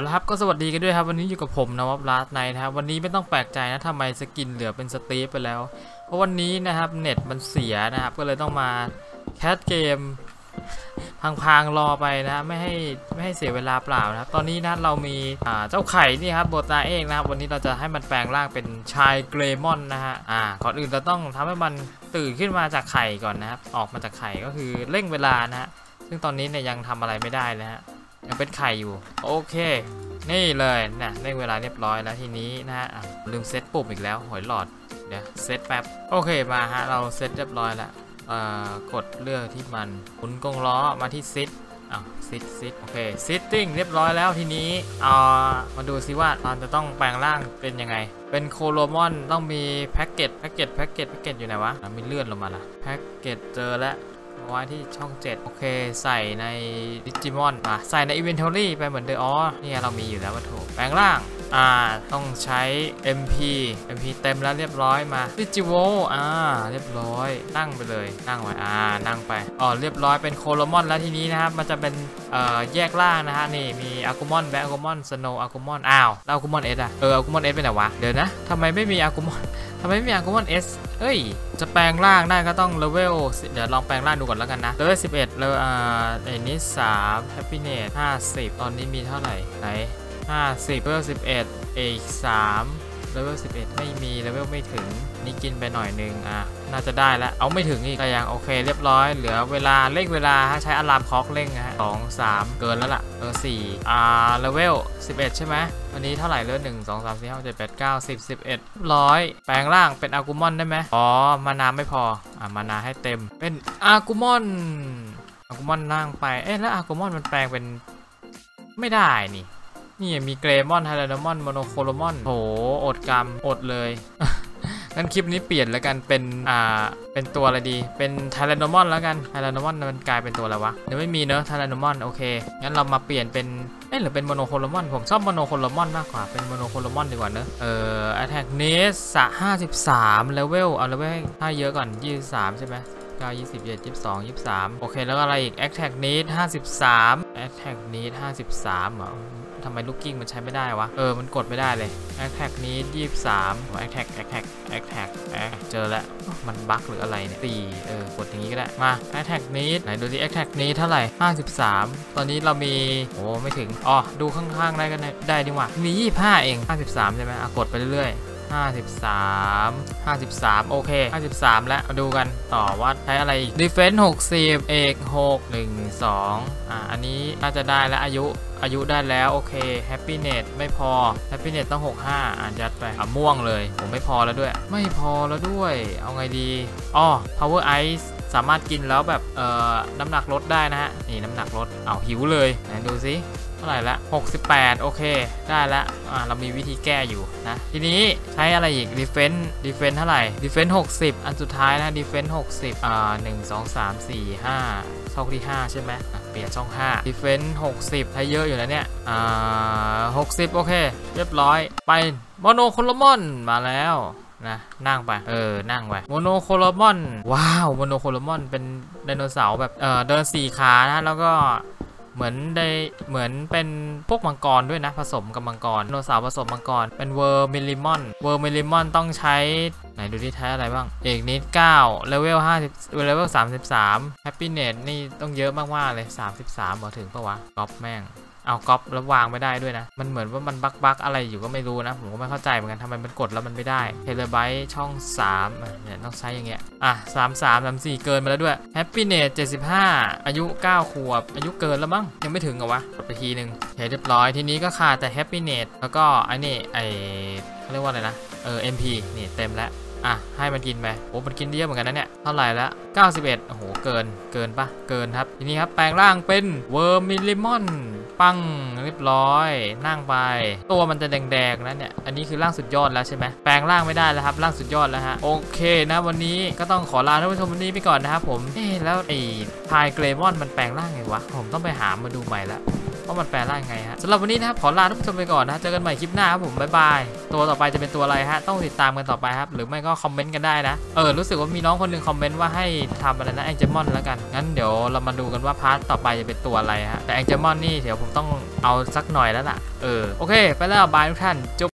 เอาละครับก็สวัสดีกันด้วยครับวันนี้อยู่กับผมนะวับลาสไนนะครับวันนี้ไม่ต้องแปลกใจนะทำไมสกินเหลือเป็นสตีฟไปแล้ว เพราะวันนี้นะครับเน็ตมันเสียนะครับก็เลยต้องมาแคสเกมพังๆรอไปนะไม่ให้ไม่ให้เสียเวลาเปล่านะครับตอนนี้นะเรามีเจ้าไข่นี่ครับโบตาเองนะครับวันนี้เราจะให้มันแปลงร่างเป็นชายเกรมอนนะฮะอ่าก่อนอื่นเราต้องทำให้มันตื่นขึ้นมาจากไข่ก่อนนะครับออกมาจากไข่ก็คือเร่งเวลานะฮะซึ่งตอนนี้เนี่ยยังทำอะไรไม่ได้นะฮะ ยังเป็นไข่อยู่ โอเค นี่เลยนะเร่งเวลาเรียบร้อยแล้วทีนี้นะฮะลืมเซตปุ่มอีกแล้วหอยหลอดเดี๋ยวเซตแป๊บโอเคมาฮะเราเซตเรียบร้อยแล้วเอ่อกดเลือกที่มันหมุนกงล้อมาที่ซิทอ้าวซิทซิทโอเคซิตติ้งเรียบร้อยแล้วทีนี้เอามาดูซิว่าเราจะต้องแปลงร่างเป็นยังไง เป็นโคโลมอนต้องมีแพ็กเกจแพ็กเกจแพ็กเกจแพ็กเกจอยู่ไหนวะอะมีเลื่อนลงมาละแพ็กเกจเจอแล้ว ไว้ที่ช่อง 7 โอเค ใส่ในดิจิมอนอะใส่ในอีเวนทอรี่ไปเหมือนเดิมอ๋อนี่เรามีอยู่แล้ววัตถุแปลงร่าง อ่าต้องใช้ MP MP เต็มแล้วเรียบร้อยมาดิจิโวอ่าเรียบร้อยนั่งไปเลยนั่งไว้อ่านั่งไปอ๋อเรียบร้อยเป็นโคโลมอนแล้วทีนี้นะครับมันจะเป็นเอ่อแยกล่างนะฮะนี่มีอากูมอนแบอากูมอนสโนอากูมอนอ้าวแล้วอากูมอนเอสอะเอออากูมอนเอสไปไหนวะเดี๋ยวนะทำไมไม่มีอากูมอนทำไมไม่มีอากูมอนเอสเอ้ยจะแปลงร่างได้ก็ต้องเลเวลเดี๋ยวลองแปลงร่างดูก่อนแล้วกันนะเลเวล11เลเวลอ่าไอ้นี้3 happiness 50ตอนนี้มีเท่าไหร่ไหน 50เลเวล11อีก3เลเวล11 ไม่มีเลเวลไม่ถึง นี่กินไปหน่อยนึงอะน่าจะได้แล้ว เอาไม่ถึงอีกแต่ยังโอเคเรียบร้อย เหลือเวลาเร่งเวลาฮะใช้อะลามคล็อกเร่งนะฮะสองสามเกินแล้วล่ะเออสี่อ่าเลเวล11ใช่ไหมวันนี้เท่าไหร่เลือดหนึ่งสองสามสี่ห้าเจ็ดแปดเก้าสิบสิบเอ็ดร้อยแปลงร่างเป็นอากูมอนได้ไหมอ๋อ มานาไม่พอ อ่ามานาให้เต็ม เป็นอากูมอนอากูมอนร่างไป เอ๊ะแล้วอากูมอนมันแปลงเป็นไม่ได้นี่ นี่มีเกรมอนไฮไลมอนโมโนโคโลมอนโหอดกรรมอดเลยงั้นคลิปนี้เปลี่ยนแล้วกันเป็นอ่าเป็นตัวอะไรดี เป็นไทแรนโนมอนแล้วกันไทแรนโนมอนมันกลายเป็นตัวอะไรวะเดี๋ยวไม่มีเนอะไทแรนโนมอนโอเคงั้นเรามาเปลี่ยนเป็นเอ๊ะหรือเป็นโมโนโคลมอนผมชอบโมโนโคลมอนมากกว่าเป็นโมโนโคลมอนดีกว่าเนอะเอ่อ attack n e s สะ53 level เลเวลเอา level ให้เยอะก่อน23ใช่ไหม9 20 22 23 โอเค แล้วอะไรอีก attack need 53 attack need 53เหรอ ทำไมลูกกิ้งมันใช้ไม่ได้วะ เออ มันกดไม่ได้เลย attack need 23 attack attack attack เจอแล้ว มันบั๊กหรืออะไรเนี่ยสี่เออ กดอย่างนี้ก็ได้ มาแอคแท็กนี้ ไหนดูดิแอคแท็กนี้เท่าไหร่ 53 ตอนนี้เรามี โอ้ไม่ถึง อ๋อ ดูข้างๆ ได้กันได้ดีกว่า มี 25 เอง 53 ใช่ไหมอะกดไปเรื่อยๆ 53 53 โอเค 53 แล้วมาดูกันต่อว่าใช้อะไรอีก defense 60 เอก6 1 2 อะอันนี้น่าจะได้แล้วอายุอายุได้แล้ว โอเค happiness ไม่พอ happiness ต้อง 65 อ่านยัดไปอะม่วงเลย ผมไม่พอแล้วด้วย ไม่พอแล้วด้วย เอาไงดีอ๋อ power ice สามารถกินแล้วแบบเอ่อน้ำหนักลดได้นะฮะ นี่น้ำหนักลดเอาหิวเลยไหนดูสิ ท่าไหร่ละ 68 โอเค ได้แล้วอ่าเรามีวิธีแก้อยู่นะ ทีนี้ใช้อะไรอีก defense defense เท่าไหร่ defense 60 อันสุดท้ายนะ defense 60 อ่า 1 2 3 4 5 ช่องที่ 5 ใช่ไหมอะเปลี่ยนช่อง 5 defense 60ให้เยอะอยู่นะเนี่ย อ่า 60 โอเค เรียบร้อย ไปโมโนโคลมอน มาแล้วนะนั่งไป เออ นั่งไป โมโนโคลมอน ว้าว โมโนโคลมอน เป็นไดโนเสาร์แบบ เออเดินสี่ขานะ แล้วก็ เหมือนได้เหมือนเป็นพวกมังกรด้วยนะ ผสมกับมังกรไดโนเสาร์ผสมมังกร เป็นเวอร์มิลิมอนเวอร์มิลิมอนต้องใช้ ไหนดูที่ใช้อะไรบ้าง เอกนิด9เลเวล50เลเวล33แฮปปี้เนตนี่ต้องเยอะมากๆเลย 33เหรอถึงปะวะก๊อปแม่ง เอาก๊อปแล้ววางไม่ได้ด้วยนะ มันเหมือนว่ามันบักบักอะไรอยู่ก็ไม่รู้นะ ผมก็ไม่เข้าใจเหมือนกันทำไมมันกดแล้วมันไม่ได้เทเลไบต์ช่อง3เนี่ยต้องใช้อย่างเงี้ย อะ3 3 3 4เกินมาแล้วด้วย Happiness 75อายุ9ขวบ อายุเกินแล้วมั้ง ยังไม่ถึงเหรอวะ กดไปทีนึงโอเคเรียบร้อย ทีนี้ก็ขาดแต่ Happiness แล้วก็ไอ้นี่ไอเขาเรียกว่าอะไรนะ เออ MP นี่เต็มแล้ว อะให้มันกินไปโอ้มันกินเยอะเหมือนกันนะเนี่ยเท่าไหร่ละ91โอ้โหเกินเกินปะเกินครับทีนี้ครับแปลงร่างเป็นเวอร์มิลิมอนปังเรียบร้อย นั่งไป ตัวมันจะแดงๆนะเนี่ยอันนี้คือร่างสุดยอดแล้วใช่ไหมแปลงร่างไม่ได้แล้วครับร่างสุดยอดแล้วฮะโอเคนะวันนี้ก็ต้องขอลาท่านผู้ชมวันนี้ไปก่อนนะครับผมเอ๊แล้วไอ้พายเกรมอนมันแปลงร่างไงวะผมต้องไปหามาดูใหม่ละ ว่ามันแปลร่างไงฮะสำหรับวันนี้นะครับขอลาทุกผู้ชมไปก่อนนะเจอกันใหม่คลิปหน้าครับผมบ๊ายบายตัวต่อไปจะเป็นตัวอะไรฮะต้องติดตามกันต่อไปครับหรือไม่ก็คอมเมนต์กันได้นะเออรู้สึกว่ามีน้องคนหนึงคอมเมนต์ว่าให้ทำอะไรนะแองเจมอนแล้วกันงั้นเดี๋ยวเรามาดูกันว่าพาร์ทต่อไปจะเป็นตัวอะไรฮะแต่แองเจมอนนี่เดี๋ยวผมต้องเอาสักหน่อยแล้วล่ะเออโอเค ไปแล้วบายทุกท่านจุ๊บ